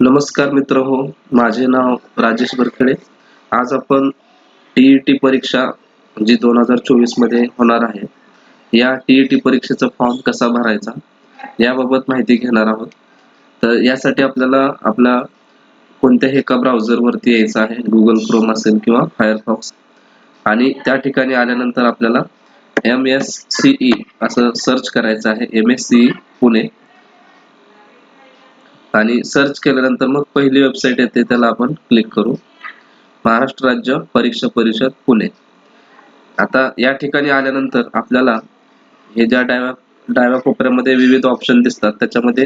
नमस्कार मित्र हो माझे नाव राजेश बरखेडे. आज आपण टीईटी परीक्षा जी दोन हजार चोवीसमध्ये होणार आहे या टीईटी परीक्षेचा फॉर्म कसा भरायचा याबाबत माहिती घेणार आहोत. तर यासाठी आपल्याला आपला कोणत्याही एका ब्राउझरवरती यायचं आहे गुगल क्रोम असेल किंवा फायरफॉक्स आणि त्या ठिकाणी आल्यानंतर आपल्याला एम एस सीई असं सर्च करायचं आहे एम एस सीई पुणे. आणि सर्च केल्यानंतर मग पहिली वेबसाईट येते त्याला आपण क्लिक करू. महाराष्ट्र राज्य परीक्षा परिषद पुणे. आता या ठिकाणी आल्यानंतर आपल्याला हे ज्या डाव्या डाव्या कोपऱ्यामध्ये विविध ऑप्शन दिसतात त्याच्यामध्ये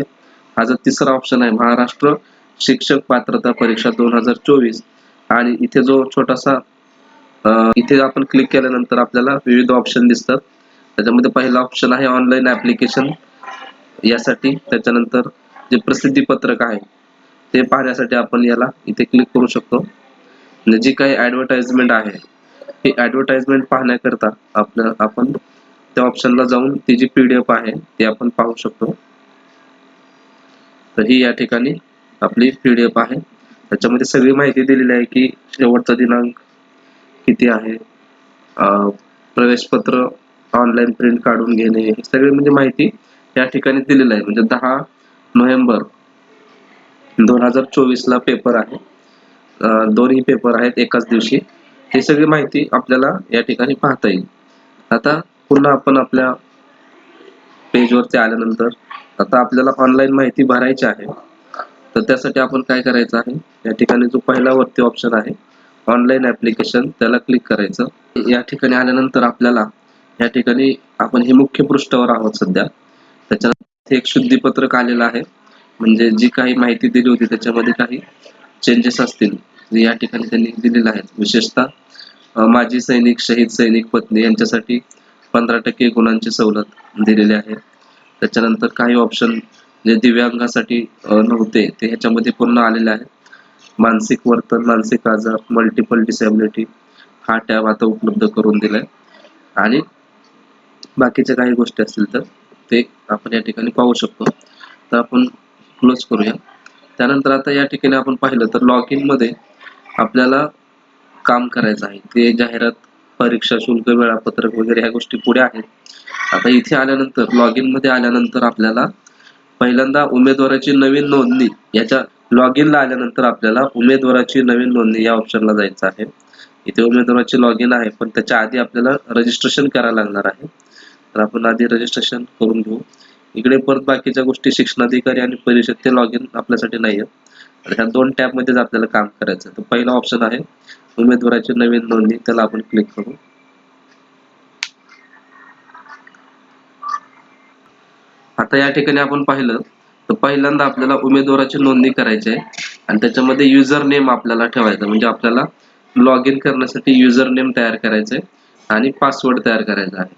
हा जो तिसरा ऑप्शन आहे महाराष्ट्र शिक्षक पात्रता परीक्षा दोन हजार चोवीस. आणि इथे जो छोटासा इथे आपण क्लिक केल्यानंतर आपल्याला विविध ऑप्शन दिसतात. त्याच्यामध्ये पहिला ऑप्शन आहे ऑनलाईन ऍप्लिकेशन यासाठी त्याच्यानंतर जे प्रसिद्धी पत्रक आहे ते पाहण्यासाठी आपण याला इथे क्लिक करू शकतो. म्हणजे जी काही ऍडव्हर्टाइजमेंट आहे ही ऍडव्हर्टाइजमेंट पाहण्याकरता आपलं आपण त्या ऑप्शनला जाऊन ती जी पीडीएफ आहे ती आपण पाहू शकतो. तर ही या ठिकाणी आपली पीडीएफ आहे. त्याच्यामध्ये सगळी माहिती दिलेली आहे की शेवटचा दिनांक किती आहे प्रवेश प्रवेशपत्र ऑनलाईन प्रिंट काढून घेणे ही सगळी म्हणजे माहिती या ठिकाणी दिलेली आहे. म्हणजे दहा नोव्हेंबर दोन हजार चोवीस ला पेपर आहे दोन्ही पेपर आहेत एकाच दिवशी. ही सगळी माहिती आपल्याला या ठिकाणी पाहता येईल. आता पुन्हा आपण आपल्या पेजवरती आल्यानंतर आता आपल्याला ऑनलाईन माहिती भरायची आहे. तर त्यासाठी आपण काय करायचं आहे? या ठिकाणी जो पहिला वरती ऑप्शन आहे ऑनलाईन ऍप्लिकेशन त्याला क्लिक करायचं. या ठिकाणी आल्यानंतर आपल्याला या ठिकाणी आपण हे मुख्य पृष्ठावर आहोत सध्या. त्याच्या इथे एक शुद्धीपत्रक आलेलं आहे. म्हणजे जी काही माहिती दिली होती त्याच्यामध्ये काही चेंजेस असतील या ठिकाणी त्यांनी दिलेलं आहे. विशेषतः माजी सैनिक शहीद सैनिक पत्नी यांच्यासाठी पंधरा टक्के गुणांची सवलत दिलेली आहे. त्याच्यानंतर काही ऑप्शन जे दिव्यांगासाठी नव्हते ते ह्याच्यामध्ये पूर्ण आलेले आहेत. मानसिक वर्तन मानसिक आजार मल्टिपल डिसेबिलिटी हा टॅब आता उपलब्ध करून दिलाय. आणि बाकीच्या काही गोष्टी असतील तर ते आपण या ठिकाणी पाहू शकतो. तर आपण क्लोज करूया. त्यानंतर आता या ठिकाणी आपण पाहिलं तर लॉग इनमध्ये आपल्याला काम करायचं आहे. ते जाहिरात परीक्षा शुल्क वेळापत्रक वगैरे ह्या गोष्टी पुढे आहेत. आता इथे आल्यानंतर लॉग इनमध्ये आल्यानंतर आपल्याला पहिल्यांदा उमेदवाराची नवीन नोंदणी याच्या लॉग इन ला आल्यानंतर आपल्याला उमेदवाराची नवीन नोंदणी या ऑप्शनला जायचं आहे. इथे उमेदवाराची लॉग इन आहे पण त्याच्या आधी आपल्याला रजिस्ट्रेशन करायला लागणार आहे. तर आपण आधी रजिस्ट्रेशन करून घेऊ. इकडे परत बाकीच्या गोष्टी शिक्षणाधिकारी आणि परिषद ते लॉग इन आपल्यासाठी नाही तर ह्या दोन टॅबमध्येच आपल्याला काम करायचं आहे तर पहिला ऑप्शन आहे उमेदवाराची नवीन नोंदणी त्याला आपण क्लिक करू. आता या ठिकाणी आपण पाहिलं तर पहिल्यांदा आपल्याला उमेदवाराची नोंदणी करायची आहे. आणि त्याच्यामध्ये युजर नेम आपल्याला ठेवायचा म्हणजे आपल्याला लॉग इन करण्यासाठी युजर नेम तयार करायचा आहे आणि पासवर्ड तयार करायचा आहे.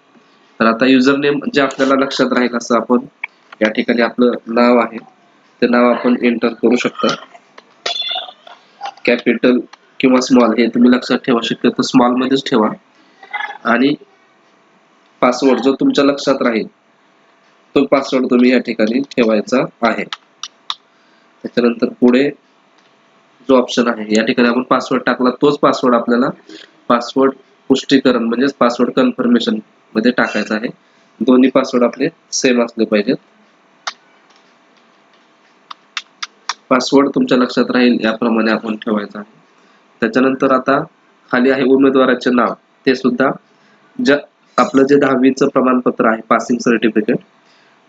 तर आता युजर नेम जे आपल्याला लक्षात राहील असं आपण या ठिकाणी आपलं नाव आहे. ते नाव आपण एंटर करू शकता. कॅपिटल किंवा स्मॉल हे तुम्ही लक्षात ठेवा. शक्यतो स्मॉल मध्येच ठेवा. आणि पासवर्ड जो तुमच्या लक्षात राहील तो पासवर्ड तुम्ही या ठिकाणी ठेवायचा आहे. त्याच्यानंतर पुढे जो ऑप्शन आहे या ठिकाणी आपण पासवर्ड टाकला तोच पासवर्ड आपल्याला पासवर्ड पुष्टीकरण म्हणजेच पासवर्ड कन्फर्मेशन मध्ये टाकायचा आहे. दोन्ही पासवर्ड आपले सेम असले पाहिजेत. पासवर्ड तुमच्या लक्षात राहील याप्रमाणे आपण ठेवायचा आहे. त्याच्यानंतर आता खाली आहे उमेदवाराचे नाव. ते सुद्धा ज्या आपलं जे दहावीचं प्रमाणपत्र आहे पासिंग सर्टिफिकेट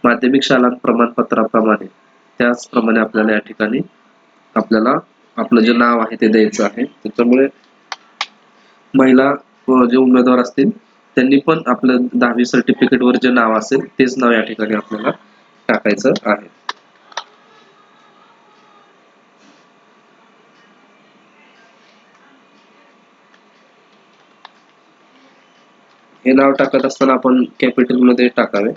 माध्यमिक शाळा प्रमाणपत्राप्रमाणे. त्याचप्रमाणे आपल्याला या ठिकाणी आपल्याला आपलं जे नाव आहे ते द्यायचं आहे. त्याच्यामुळे महिला जे उमेदवार असतील त्यांनी पण आपलं दहावी सर्टिफिकेट वर जे नाव असेल तेच नाव या ठिकाणी आपल्याला टाकायचं आहे. हे नाव टाकत असताना आपण कॅपिटलमध्ये टाकावे.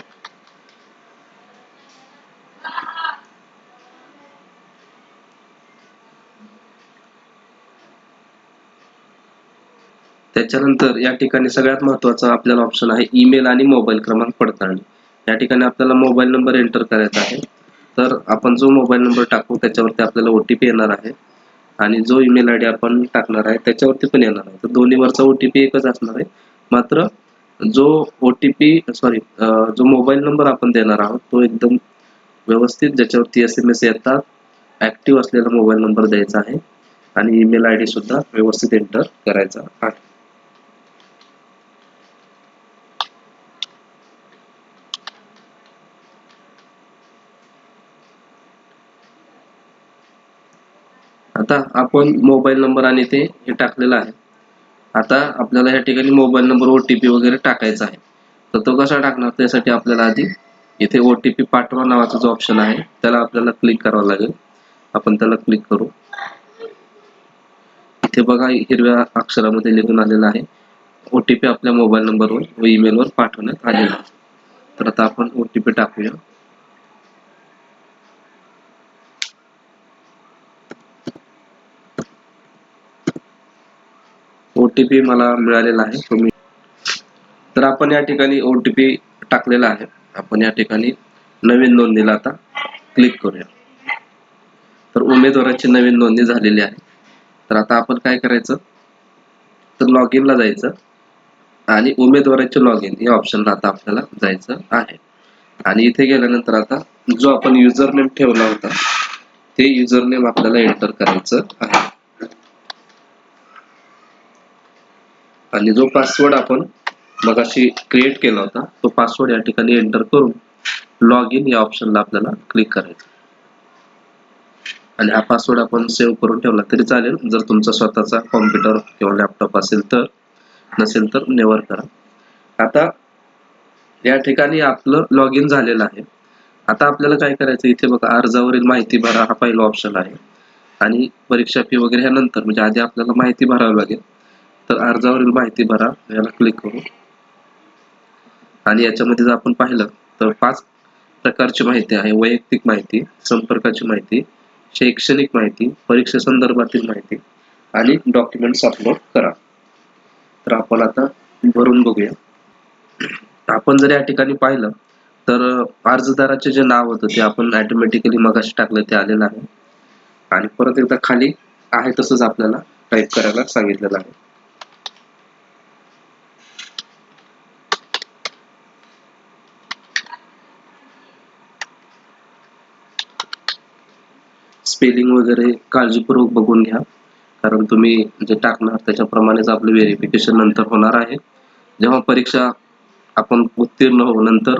त्याच्यानंतर या ठिकाणी सगळ्यात महत्त्वाचा आपल्याला ऑप्शन आहे ईमेल आणि मोबाईल क्रमांक पडताळणी. या ठिकाणी आपल्याला मोबाईल नंबर एंटर करायचा आहे. तर आपण जो मोबाईल नंबर टाकू त्याच्यावरती आपल्याला ओ टी पी येणार आहे. आणि जो ईमेल आय डी आपण टाकणार आहे त्याच्यावरती पण येणार आहे. तर दोन्हीवरचा ओ टी पी एकच असणार आहे. मात्र जो ओ टी पी सॉरी जो मोबाईल नंबर आपण देणार आहोत तो एकदम व्यवस्थित ज्याच्यावरती एस एम एस येतात ॲक्टिव्ह असलेला मोबाईल नंबर द्यायचा आहे. आणि ईमेल आय डी सुद्धा व्यवस्थित एंटर करायचा आहे. आता आपण मोबाईल नंबर आणि ते हे टाकलेलं आहे. आता आपल्याला या ठिकाणी mobile number O T P वगैरे टाकायचा आहे. तर तो कसा टाकणार? त्यासाठी आपल्याला आधी इथे ओ टी पी पाठवा नावाचा जो ऑप्शन आहे त्याला आपल्याला क्लिक करावं लागेल. आपण त्याला क्लिक करू. इथे बघा हिरव्या अक्षरामध्ये लिहून आलेलं आहे. ओ टी पी आपल्या मोबाईल नंबरवर व ईमेलवर पाठवण्यात आलेला आहे. तर आता आपण ओ टी पी टाकूया. ओ टी पी मला मिळालेला आहे. तुम्ही तर आपण या ठिकाणी ओ टी पी टाकलेला आहे. आपण या ठिकाणी नवीन नोंदणीला आता क्लिक करूया. तर उमेदवाराची नवीन नोंदणी झालेली आहे. तर आता आपण काय करायचं? तर लॉग इनला जायचं आणि उमेदवाराचे लॉग इन या ऑप्शनला आता आपल्याला जायचं आहे. आणि इथे गेल्यानंतर आता जो आपण युजर नेम ठेवला होता ते युजर नेम आपल्याला एंटर करायचं आहे. आणि जो पासवर्ड आपण मगाशी क्रिएट केला होता तो पासवर्ड या ठिकाणी एंटर करून लॉग इन या ऑप्शनला आपल्याला क्लिक करायचं. आणि हा पासवर्ड आपण सेव्ह करून ठेवला तरी चालेल. जर तुमचा स्वतःचा कॉम्प्युटर किंवा लॅपटॉप असेल तर नसेल तर नेवर करा. आता या ठिकाणी आपलं लॉग इन झालेलं आहे. आता आपल्याला काय करायचं इथे बघा अर्जावरील माहिती भरा हा पहिला ऑप्शन आहे. आणि परीक्षा फी वगैरे ह्या नंतर म्हणजे आधी आपल्याला माहिती भरावी लागेल. तर अर्जावरील माहिती भरा याला क्लिक करू. आणि याच्यामध्ये जर आपण पाहिलं तर पाच प्रकारची माहिती आहे. वैयक्तिक माहिती संपर्काची माहिती शैक्षणिक माहिती परीक्षे संदर्भातील माहिती आणि डॉक्युमेंट्स अपलोड करा. तर आपण आता भरून बघूया. आपण जर या ठिकाणी पाहिलं तर अर्जदाराचे जे नाव होतं ते आपण ऑटोमॅटिकली मगाशी टाकलं ते आलेलं आहे. आणि परत एकदा खाली आहे तसंच आपल्याला टाईप करायला सांगितलेलं आहे. स्पेलिंग वगैरे काळजीपूर्वक बघून घ्या. कारण तुम्ही जे टाकणार त्याच्याप्रमाणेच आपलं व्हेरिफिकेशन नंतर होणार आहे. जेव्हा परीक्षा आपण उत्तीर्ण होऊ नंतर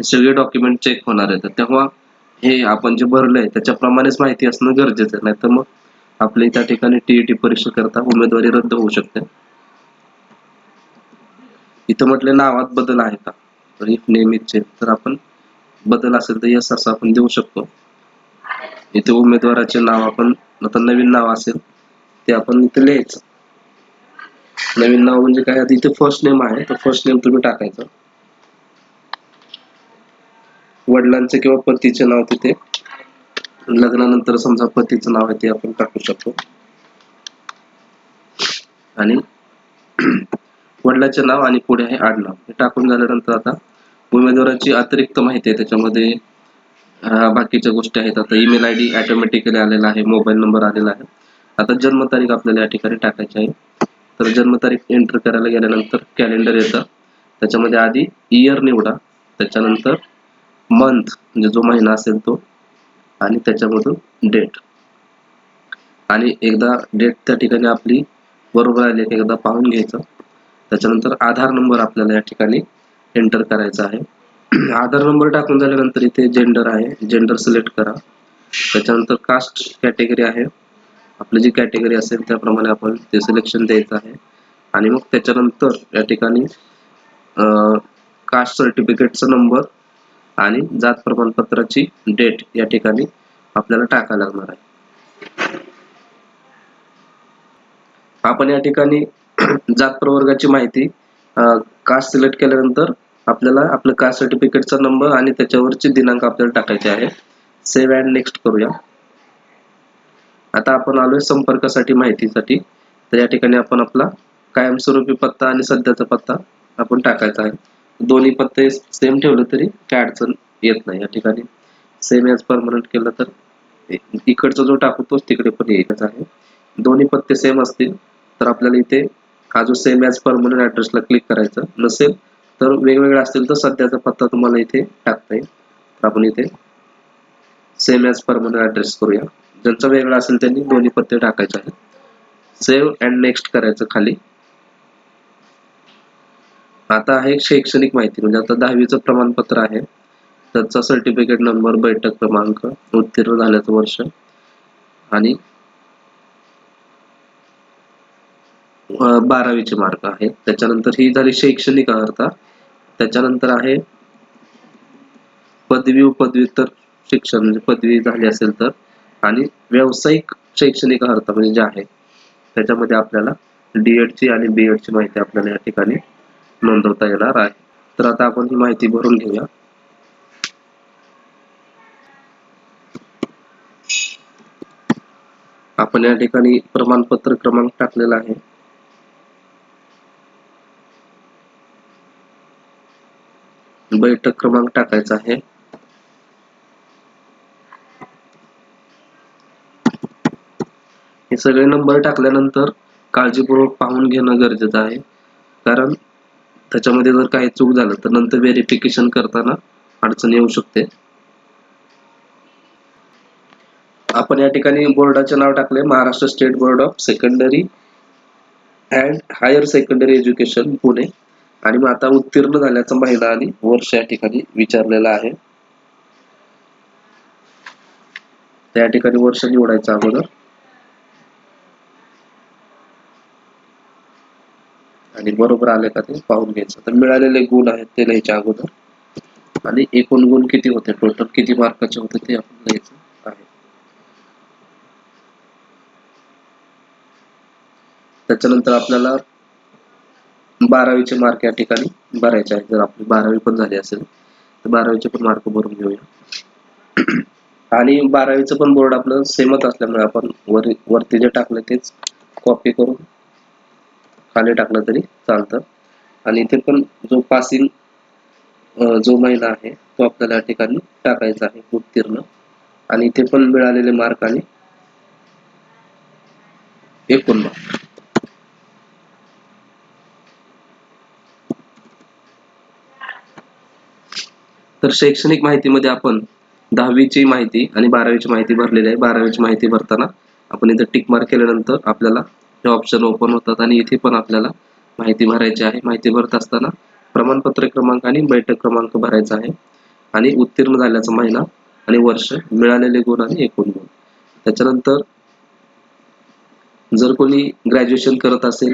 हे सगळे डॉक्युमेंट चेक होणार आहेत तेव्हा हे आपण जे भरलंय त्याच्याप्रमाणेच माहिती असणं गरजेचं आहे. नाहीतर मग आपली त्या ठिकाणी टीईटी परीक्षा करता उमेदवारी रद्द होऊ शकते. इथं म्हटले नावात बदल आहे का? तर इफ नेहमीचे तर आपण बदल असेल तर यस असं आपण देऊ शकतो. इथे उमेदवाराचे नाव आपण आता नवीन नाव असेल ते आपण इथे लिहायचं. नवीन नाव म्हणजे काय? आता इथे फर्स्ट नेम आहे तर फर्स्ट नेम तुम्ही टाकायचं. वडिलांचे किंवा पतीचे नाव तिथे. लग्नानंतर समजा पतीचं नाव आहे ते आपण टाकू शकतो. आणि वडिलाचे नाव आणि पुढे आहे आडनाव. हे टाकून झाल्यानंतर आता उमेदवाराची अतिरिक्त माहिती आहे त्याच्यामध्ये बाकीच्या गोष्टी आहेत. आता ईमेल आय डी ऑटोमॅटिकली आलेला आहे मोबाईल नंबर आलेला आहे. आता जन्मतारीख आपल्याला या ठिकाणी टाकायची आहे. तर जन्मतारीख एंटर करायला गेल्यानंतर कॅलेंडर येतं. त्याच्यामध्ये आधी इयर निवडा त्याच्यानंतर मंथ म्हणजे जो महिना असेल तो आणि त्याच्यामधून डेट आणि एकदा डेट त्या ठिकाणी आपली बरोबर आली एकदा पाहून घ्यायचं. त्याच्यानंतर आधार नंबर आपल्याला या ठिकाणी एंटर करायचा आहे. आधार नंबर टाकून झाल्यानंतर इथे जेंडर आहे. जेंडर सिलेक्ट करा. त्याच्यानंतर कास्ट कॅटेगरी आहे. आपली जी कॅटेगरी असेल त्याप्रमाणे आपण ते सिलेक्शन द्यायचं आहे. आणि मग त्याच्यानंतर या ठिकाणी कास्ट सर्टिफिकेटचा नंबर आणि जात प्रमाणपत्राची डेट या ठिकाणी आपल्याला टाकायला लागणार आहे. आपण या ठिकाणी जात प्रवर्गाची माहिती कास्ट सिलेक्ट केल्यानंतर आपल्याला आपलं कास्ट सर्टिफिकेटचा नंबर आणि त्याच्यावरचे दिनांक आपल्याला टाकायचे आहे. सेव्ह अँड नेक्स्ट करूया. आता आपण आलोय संपर्कासाठी माहितीसाठी. तर या ठिकाणी आपण आपला कायमस्वरूपी पत्ता आणि सध्याचा पत्ता आपण टाकायचा आहे. दोन्ही पत्ते सेम ठेवलं तरी काय अडचण येत नाही. या ठिकाणी सेम ॲज परमनंट केलं तर इकडचा जो टाकू तोच तिकडे पण यायचा आहे. दोन्ही पत्ते सेम असतील तर आपल्याला इथे हा जो सेम ॲज परमनंट ॲड्रेसला क्लिक करायचं नसेल तर वेगवेगळे असतील तर सध्याचा पत्ता तुम्हाला इथे टाकता येईल. तर आपण इथे सेम ॲज परमनंट ॲड्रेस करूया. ज्यांचा वेगळा असेल त्यांनी दोन्ही पत्ते टाकायचे आहेत. सेव्ह अँड नेक्स्ट करायचं खाली. आता आहे शैक्षणिक माहिती. म्हणजे आता दहावीचं प्रमाणपत्र आहे. त्याचा सर्टिफिकेट नंबर बैठक क्रमांक उत्तीर्ण झाल्याचं वर्ष आणि बारावीचे मार्क आहेत. त्याच्यानंतर ही झाली शैक्षणिक अर्हता. त्याच्यानंतर आहे पदवी उपदव्युत्तर पदव्युत्तर शिक्षण म्हणजे पदवी झाली असेल तर. आणि व्यावसायिक शैक्षणिक अर्हता म्हणजे जे आहे त्याच्यामध्ये आपल्याला डी ची आणि बी ची माहिती आपल्याला या ठिकाणी नोंदवता येणार आहे. तर आता आपण ही माहिती भरून घेऊया. आपण या ठिकाणी प्रमाणपत्र क्रमांक टाकलेला आहे. बैठक क्रमांक टाकायचा आहे. हे सगळे नंबर टाकल्यानंतर काळजीपूर्वक पाहून घेणं गरजेचं आहे. कारण त्याच्यामध्ये जर काही चूक झालं तर नंतर व्हेरिफिकेशन करताना अडचण येऊ शकते. आपण या ठिकाणी बोर्डाचे नाव टाकले Maharashtra state board of secondary and higher secondary education Pune. आणि मग आता उत्तीर्ण झाल्याचं महिना आणि वर्ष या ठिकाणी विचारलेला आहे. त्या ठिकाणी वर्ष निवडायचं अगोदर. आणि बरोबर आले का ते पाहून घ्यायचं. तर मिळालेले गुण आहेत ते लिहायच्या अगोदर. आणि एकूण गुण किती होते? टोटल किती मार्काचे होते ते आपण लिहायचं आहे. त्याच्यानंतर आपल्याला बारावीचे मार्क या ठिकाणी भरायचे आहेत. जर आपली बारावी पण झाली असेल तर बारावीचे पण मार्क भरून घेऊया. आणि बारावीचं पण बोर्ड आपलं सेमच असल्यामुळे आपण वर वरती जे टाकलं तेच कॉपी करून खाली टाकलं तरी चालतं. आणि इथे पण जो पासिंग जो महिना आहे तो आपल्याला या ठिकाणी टाकायचा आहे उत्तीर्ण. आणि इथे पण मिळालेले मार्क आणि एकूण मार्क तर शैक्षणिक माहितीमध्ये आपण दहावीची माहिती आणि बारावीची माहिती भरलेली आहे. बारावीची माहिती भरताना आपण इथं टिक मार्क केल्यानंतर आपल्याला हे ऑप्शन ओपन होतात आणि इथे पण आपल्याला माहिती भरायची आहे. माहिती भरत असताना प्रमाणपत्र क्रमांक आणि बैठक क्रमांक भरायचा आहे. आणि उत्तीर्ण झाल्याचा महिना आणि वर्ष मिळालेले गुण आणि एकूण गुण. त्याच्यानंतर जर कोणी ग्रॅज्युएशन करत असेल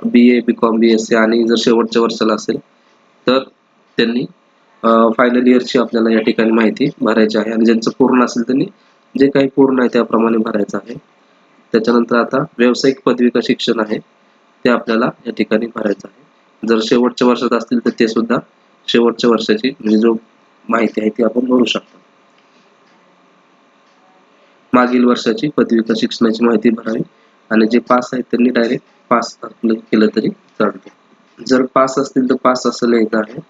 B A B com B S C आणि जर शेवटच्या वर्षाला असेल तर त्यांनी फायनल इयरची आपल्याला या ठिकाणी माहिती भरायची आहे. आणि ज्यांचं पूर्ण असेल त्यांनी जे काही पूर्ण आहे त्याप्रमाणे भरायचं आहे. त्याच्यानंतर आता व्यावसायिक पदविका शिक्षण आहे ते आपल्याला या ठिकाणी भरायचं आहे. जर शेवटच्या वर्षात असतील तर ते सुद्धा शेवटच्या वर्षाची म्हणजे जो माहिती आहे ती आपण भरू शकतो. मागील वर्षाची पदविका शिक्षणाची माहिती भरावी. आणि जे पास आहेत त्यांनी डायरेक्ट पास केलं तरी चालतं. जर पास असतील तर पास असं लिहायचं आहे.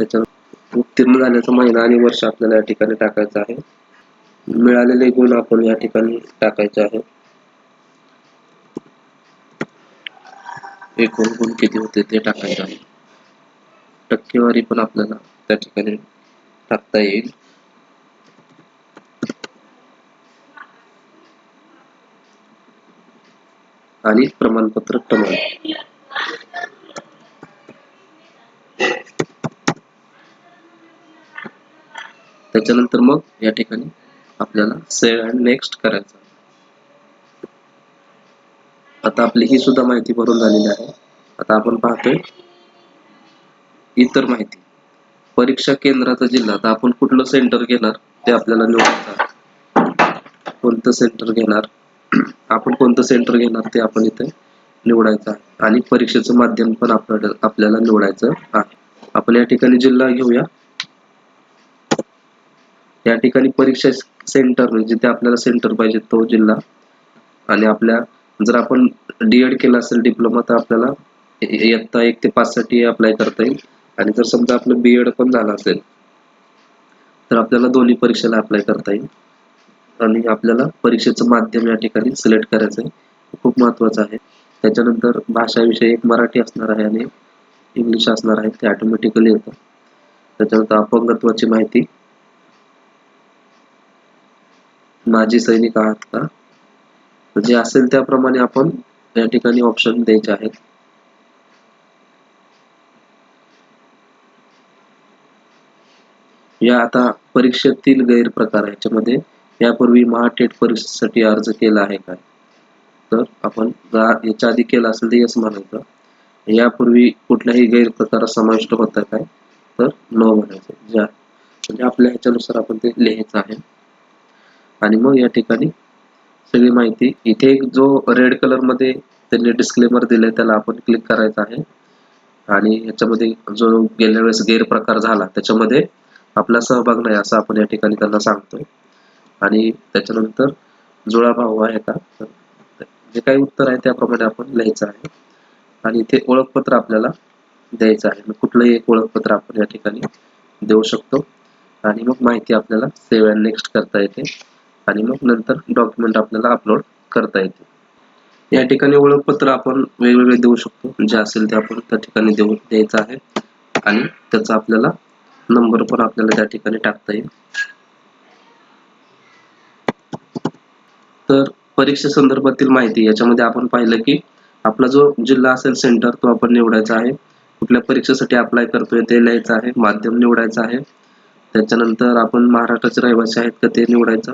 त्याच्या उत्तीर्ण झाल्याचा महिना आणि वर्ष आपल्याला या ठिकाणी टाकायचं आहे. मिळालेले गुण आपण या ठिकाणी टाकायचे आहे. एकूण गुण किती होते ते टाकायचे आहे. टक्केवारी पण आपल्याला त्या ठिकाणी टाकता येईल. आणि प्रमाणपत्र क्रमांक त्याच्यानंतर मग या ठिकाणी आपल्याला सेव्ह अँड नेक्स्ट करायचं. आता आपली ही सुद्धा माहिती भरून झालेली आहे. आता आपण पाहतोय इतर माहिती. परीक्षा केंद्राचा जिल्हा. आता आपण कुठलं सेंटर घेणार ते आपल्याला निवडायचं कोणतं सेंटर घेणार? आपण कोणतं सेंटर घेणार ते आपण इथे निवडायचं आहे. आणि परीक्षेचं माध्यम पण आपल्याला आपल्याला निवडायचं आहे. आपण या ठिकाणी जिल्हा घेऊया. या ठिकाणी परीक्षा सेंटर जिथे आपल्याला सेंटर पाहिजे तो जिल्हा. आणि आपल्या जर आपण डीएड केला असेल डिप्लोमा तर आपल्याला इयत्ता एक ते पाच साठी अप्लाय करता येईल. आणि जर समजा आपलं बीएड पण झालं असेल तर आपल्याला दोन्ही परीक्षेला अप्लाय करता येईल. आणि आपल्याला परीक्षेचं माध्यम या ठिकाणी सिलेक्ट करायचं आहे खूप महत्त्वाचं आहे. त्याच्यानंतर भाषाविषयी एक मराठी असणार आहे आणि इंग्लिश असणार आहे ते ऑटोमॅटिकली येतं. त्याच्यानंतर अपंगत्वाची माहिती माजी सैनिक आहात का? जे असेल त्याप्रमाणे आपण या ठिकाणी ऑप्शन द्यायचे आहेत. या आता परीक्षेतील गैरप्रकार आहे. याच्यामध्ये यापूर्वी महाटेट परीक्षेसाठी अर्ज केला आहे काय तर आपण याच्या आधी केला असेल तर यस म्हणायचं. यापूर्वी कुठल्याही गैरप्रकार समाविष्ट होता काय? तर नो म्हणायचं. ज्या म्हणजे आपल्या ह्याच्यानुसार आपण ते लिहायचं आहे. आणि मग या ठिकाणी सगळी माहिती. इथे एक जो रेड कलरमध्ये त्यांनी डिस्क्लेमर दिलाय त्याला आपण क्लिक करायचं आहे. आणि याच्यामध्ये जो गेल्या वेळेस गैरप्रकार झाला त्याच्यामध्ये आपला सहभाग नाही असं आपण या ठिकाणी त्यांना सांगतोय. आणि त्याच्यानंतर जुळा भाऊ आहे का? जे काही उत्तर आहे त्याप्रमाणे आपण लिहायचं आहे. आणि इथे ओळखपत्र आपल्याला द्यायचं आहे. मग कुठलंही एक ओळखपत्र आपण या ठिकाणी देऊ शकतो. आणि मग माहिती आपल्याला सेव्ह अँड नेक्स्ट करता येते. आणि मग नंतर डॉक्युमेंट आपल्याला अपलोड करता येते. या ठिकाणी ओळखपत्र आपण वेगवेगळे देऊ शकतो. जे असेल ते आपण त्या ठिकाणी देऊ द्यायचं आहे. आणि त्याचा आपल्याला नंबर पण आपल्याला त्या ठिकाणी टाकता येईल. तर परीक्षे संदर्भातील माहिती याच्यामध्ये आपण पाहिलं की आपला जो जिल्हा असेल सेंटर तो आपण निवडायचा आहे. कुठल्या परीक्षेसाठी अप्लाय करतोय ते लिहायचं आहे. माध्यम निवडायचं आहे. त्याच्यानंतर आपण महाराष्ट्राचे रहिवासी आहेत का ते निवडायचं.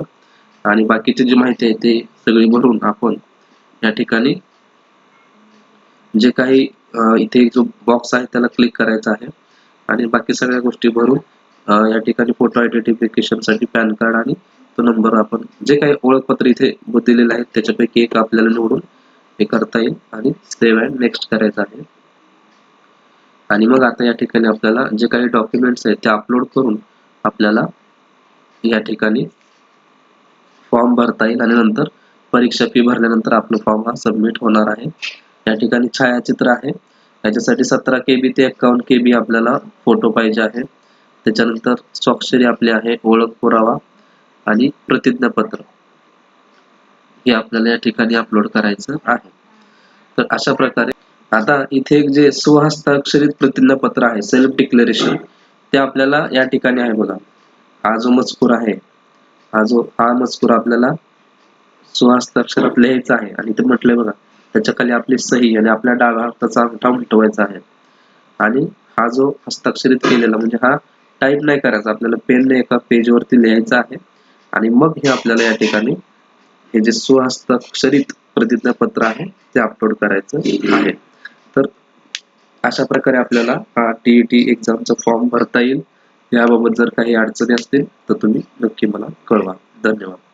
आणि बाकीची जी माहिती आहे ते सगळी भरून आपण या ठिकाणी जे काही इथे जो बॉक्स आहे त्याला क्लिक करायचा आहे. आणि बाकी सगळ्या गोष्टी भरून या ठिकाणी फोटो आयडेंटिफिकेशनसाठी पॅन कार्ड आणि तो नंबर आपण जे काही ओळखपत्र इथे दिलेले आहेत त्याच्यापैकी एक आपल्याला निवडून हे करता येईल आणि सेव्ह अँड नेक्स्ट करायचं आहे. आणि मग आता या ठिकाणी आपल्याला जे काही डॉक्युमेंट्स आहेत ते अपलोड करून आपल्याला या ठिकाणी फॉर्म भरता येईल आणि नंतर परीक्षा फी भरल्यानंतर आपला फॉर्म हा सबमिट होणार आहे. या ठिकाणी छायाचित्र आहे. याच्यासाठी सतरा के बी ते एकावन्न के बी आपल्याला फोटो पाहिजे आहे. त्याच्यानंतर स्वाक्षरी आपली आहे ओळख पुरावा आणि प्रतिज्ञापत्र. हे आपल्याला या ठिकाणी अपलोड करायचं आहे. तर अशा प्रकारे आता इथे एक जे स्वहस्ताक्षरित प्रतिज्ञापत्र आहे सेल्फ डिक्लेरेशन ते आपल्याला या ठिकाणी आहे बघा. हा जो मजकूर आहे हा जो हा मजकूर आपल्याला सुहस्ताक्षर लिहायचा आहे. आणि ते म्हटलंय बघा त्याच्याखाली आपली सही आणि आपल्या डाव्या हाताचा अंगठा उमटवायचा आहे. आणि हा जो हस्ताक्षरित केलेला म्हणजे हा टाईप नाही करायचा. आपल्याला पेनने एका पेजवरती लिहायचा आहे. आणि मग हे आपल्याला या ठिकाणी हे जे सुहस्ताक्षरित प्रतिज्ञापत्र आहे ते अपलोड करायचं आहे. तर अशा प्रकारे आपल्याला हा टीईटी एक्झामचा फॉर्म भरता येईल. याबाबत जर काही अडचणी असतील तर तुम्ही नक्की मला कळवा. धन्यवाद.